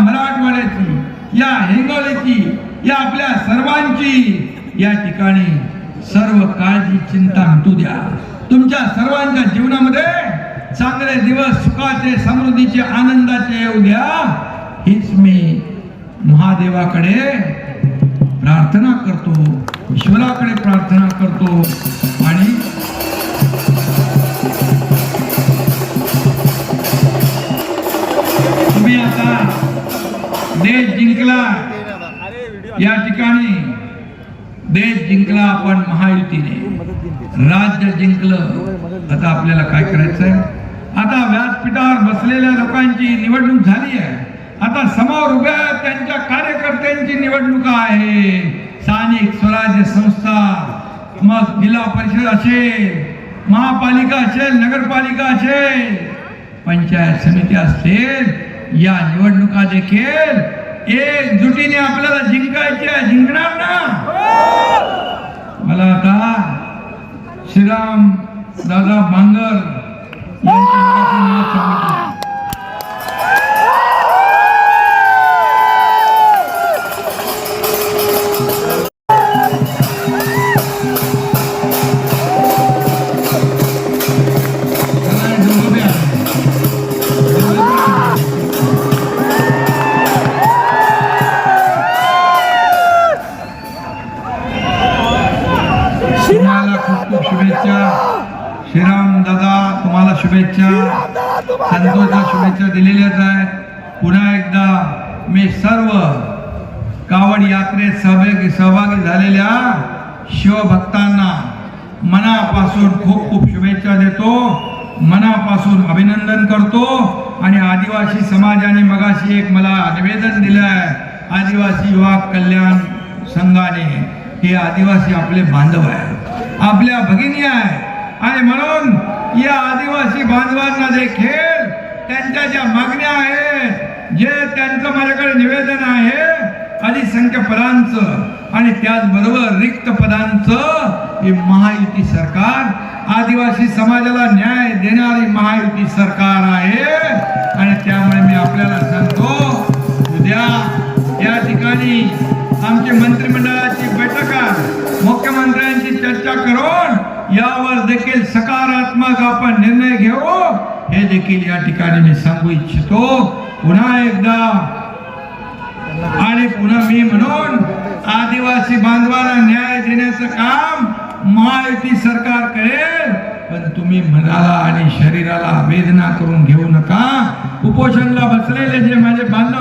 मराठवाड्याची या हिंगोलीची या आपल्या सर्वांची या ठिकाणी सर्व काळजी चिंता हटू द्या. तुमच्या सर्वांच्या जीवनामध्ये चांगले दिवस सुखाचे समृद्धीचे आनंदाचे येऊ द्या. हीच मी महादेवाकडे प्रार्थना करतो ईश्वराकडे प्रार्थना करतो आणि तुम्ही आता देश जिंकला. या ठिकाणी देश जिंकला आपण महायुतीने. राज्य जिंकलं. आता आपल्याला काय करायचंय? आता व्यासपीठावर बसलेल्या लोकांची निवडणूक झाली आहे. आता समोर उभ्या त्यांच्या कार्यकर्त्यांची निवडणूक आहे. स्थानिक स्वराज्य संस्था मग जिल्हा परिषद असेल महापालिका असेल नगरपालिका असेल पंचायत समिती असेल या निवडणुका देखील एकजुटीने आपल्याला जिंकायच्या जिंकणार ना? मला आता श्रीराम दादा बांगर तुम्हाला खूप खूप शुभेच्छा. श्रीराम दादा तुम्हाला शुभेच्छा. संतोषला शुभेच्छा दिलेल्याच आहेत पुन्हा एकदा मी सर्व कावड यात्रेत सहभागी सहभागी झालेल्या शिवभक्तांना मनापासून खूप खूप शुभेच्छा देतो. मनापासून अभिनंदन करतो. आणि आदिवासी समाजाने मगाशी एक मला निवेदन दिलं आहे. आदिवासी युवा कल्याण संघाने. हे आदिवासी आपले बांधव आहे आपल्या भगिनी आहे. आणि म्हणून या आदिवासी बांधवांना देखील त्यांच्या ज्या मागण्या आहेत जे त्यांचं माझ्याकडे निवेदन आहे अधिसंख्य पदांचं आणि त्याचबरोबर रिक्त पदांचं हे महायुती सरकार आदिवासी समाजाला न्याय देणारी महायुती सरकार आहे. आणि त्यामुळे मी आपल्याला सांगतो उद्या या ठिकाणी आमची मंत्रिमंडळाची बैठक आहे. मुख्यमंत्र्यांची चर्चा करून यावर देखील सकारात्मक आपण निर्णय घेऊ. हे देखील या ठिकाणी मी सांगू इच्छितो. पुन्हा एकदा. आणि पुन्हा मी म्हणून आदिवासी बांधवांना न्याय देण्याचं काम महायुती सरकार करेल पण तुम्ही मनाला आणि शरीराला वेदना करून घेऊ नका. उपोषणला बसलेले जे माझे बांधव